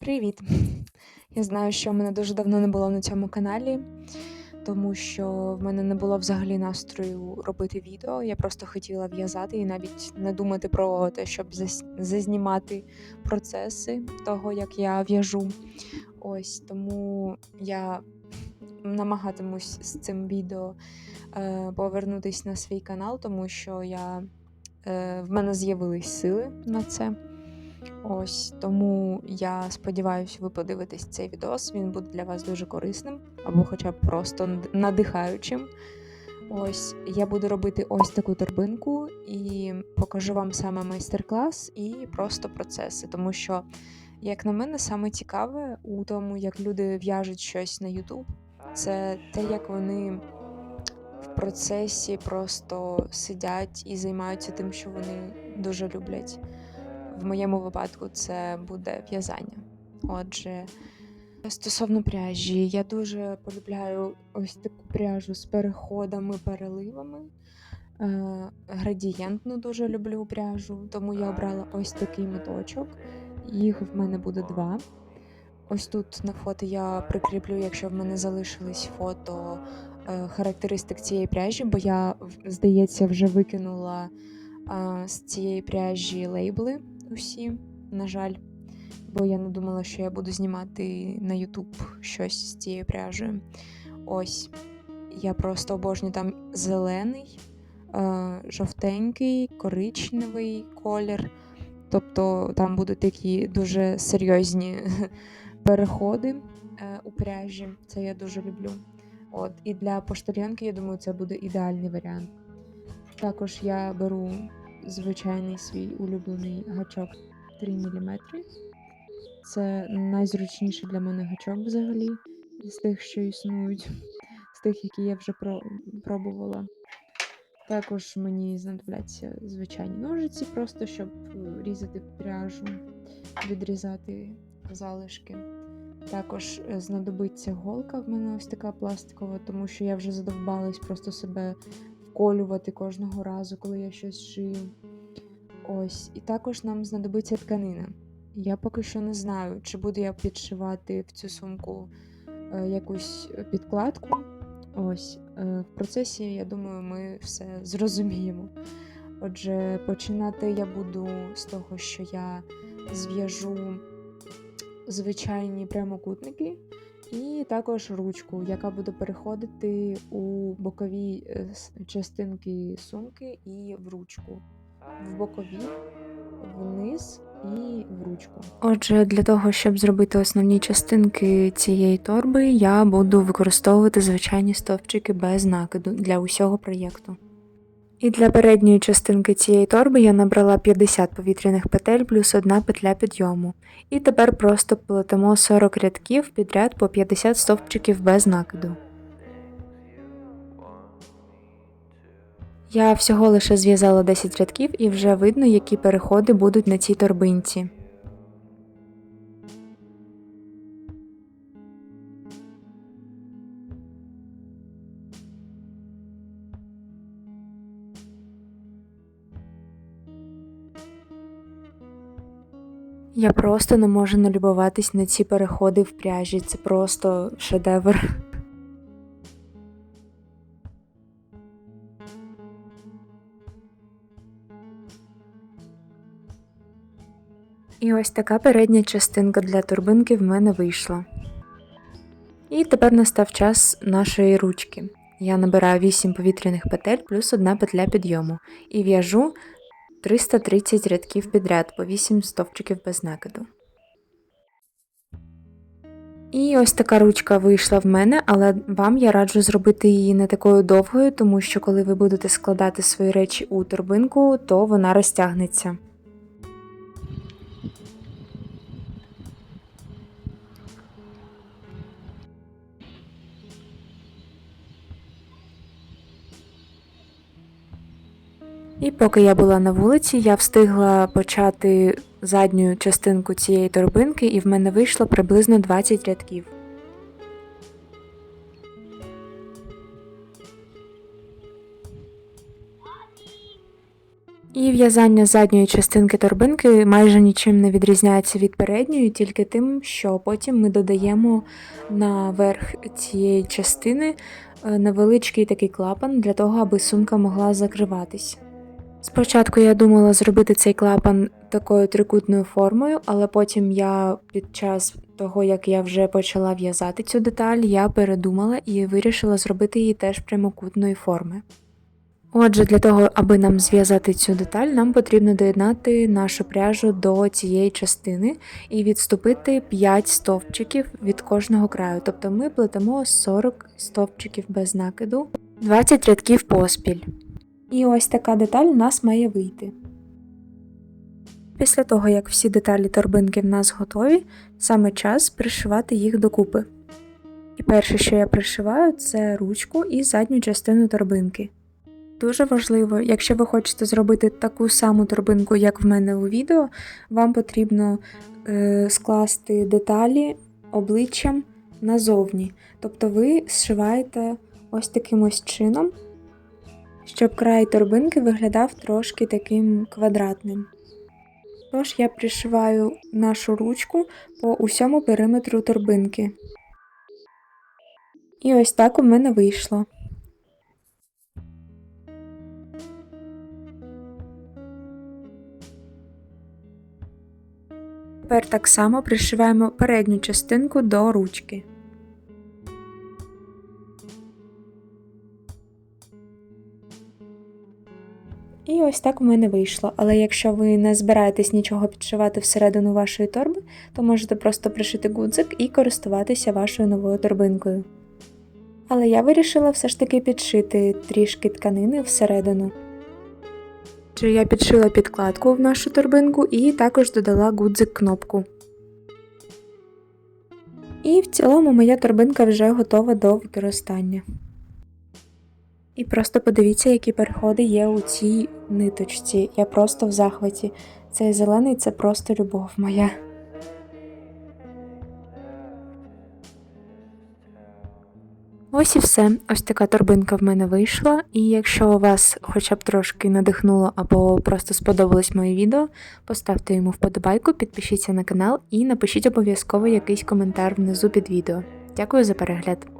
Привіт! Я знаю, що мене дуже давно не було на цьому каналі, тому що в мене не було взагалі настрою робити відео. Я просто хотіла в'язати і навіть не думати про те, щоб зазнімати процеси того, як я в'яжу. Ось тому я намагатимусь з цим відео е, повернутися на свій канал, тому що я, е, в мене з'явились сили на це. Ось тому я сподіваюся, ви подивитесь цей відос. Він буде для вас дуже корисним, або хоча б просто над- надихаючим. Ось я буду робити ось таку торбинку і покажу вам саме майстер-клас і просто процеси, тому що, як на мене, саме цікаве у тому, як люди в'яжуть щось на YouTube, це те, як вони в процесі просто сидять і займаються тим, що вони дуже люблять. В моєму випадку це буде в'язання. Отже, стосовно пряжі, я дуже полюбляю ось таку пряжу з переходами, переливами. Е, Градієнтну дуже люблю пряжу, тому я обрала ось такий моточок. Їх в мене буде два. Ось тут на фото я прикріплю, якщо в мене залишились фото е, характеристик цієї пряжі, бо я, здається, вже викинула е, з цієї пряжі лейбли усі, на жаль. Бо я не думала, що я буду знімати на YouTube щось з цією пряжею. Ось. Я просто обожнюю там зелений, е, жовтенький, коричневий колір. Тобто там будуть такі дуже серйозні переходи е, у пряжі. Це я дуже люблю. От. І для поштальйонки, я думаю, це буде ідеальний варіант. Також я беру звичайний свій улюблений гачок 3 мм. Це найзручніший для мене гачок взагалі з тих, що існують, з тих, які я вже про- пробувала. Також мені знадобляться звичайні ножиці, просто щоб е, різати пряжу, відрізати залишки. Також е, знадобиться голка в мене ось така пластикова, тому що я вже задовбалась просто себе вколювати кожного разу, коли я щось шию. Ось, і також нам знадобиться тканина. Я поки що не знаю, чи буду я підшивати в цю сумку е, якусь підкладку. Ось, е, в процесі, я думаю, ми все зрозуміємо. Отже, починати я буду з того, що я зв'яжу звичайні прямокутники, і також ручку, яка буде переходити у бокові е, частинки сумки і в ручку. В бокові, вниз і в ручку. Отже, для того, щоб зробити основні частинки цієї торби, я буду використовувати звичайні стовпчики без накиду для усього проєкту. І для передньої частинки цієї торби я набрала 50 повітряних петель плюс одна петля підйому. І тепер просто плетемо 40 рядків підряд по 50 стовпчиків без накиду. Я всього лише зв'язала 10 рядків і вже видно, які переходи будуть на цій торбинці. Я просто не можу налюбуватись на ці переходи в пряжі. Це просто шедевр. І ось така передня частинка для турбинки в мене вийшла. І тепер настав час нашої ручки. Я набираю 8 повітряних петель плюс одна петля підйому і в'яжу 330 рядків підряд по 8 стовпчиків без накиду. І ось така ручка вийшла в мене, але вам я раджу зробити її не такою довгою, тому що коли ви будете складати свої речі у торбинку, то вона розтягнеться. І поки я була на вулиці, я встигла почати задню частинку цієї торбинки, і в мене вийшло приблизно 20 рядків. І в'язання задньої частинки торбинки майже нічим не відрізняється від передньої, тільки тим, що потім ми додаємо на верх цієї частини е, невеличкий такий клапан для того, аби сумка могла закриватись. Спочатку я думала зробити цей клапан такою трикутною формою, але потім я під час того, як я вже почала в'язати цю деталь, я передумала і вирішила зробити її теж прямокутної форми. Отже, для того, аби нам зв'язати цю деталь, нам потрібно доєднати нашу пряжу до цієї частини і відступити 5 стовпчиків від кожного краю. Тобто ми плетемо 40 стовпчиків без накиду, 20 рядків поспіль. І ось така деталь у нас має вийти. Після того, як всі деталі торбинки в нас готові, саме час пришивати їх докупи. І перше, що я пришиваю, це ручку і задню частину торбинки. Дуже важливо, якщо ви хочете зробити таку саму торбинку, як в мене у відео, вам потрібно е, скласти деталі обличчям назовні. Тобто ви зшиваєте ось таким ось чином, щоб край торбинки виглядав трошки таким квадратним. Тож я пришиваю нашу ручку по усьому периметру торбинки. І ось так у мене вийшло. Тепер так само пришиваємо передню частинку до ручки. І ось так у мене вийшло. Але якщо ви не збираєтесь нічого підшивати всередину вашої торби, то можете просто пришити гудзик і користуватися вашою новою торбинкою. Але я вирішила все ж таки підшити трішки тканини всередину. Чи я підшила підкладку в нашу торбинку і також додала гудзик кнопку. І в цілому моя торбинка вже готова до використання. І просто подивіться, які переходи є у цій ниточці. Я просто в захваті. Цей зелений це просто любов моя. Ось і все. Ось така торбинка в мене вийшла. І якщо вас хоча б трошки надихнуло або просто сподобалось моє відео, поставте йому вподобайку, підпишіться на канал і напишіть обов'язково якийсь коментар внизу під відео. Дякую за перегляд!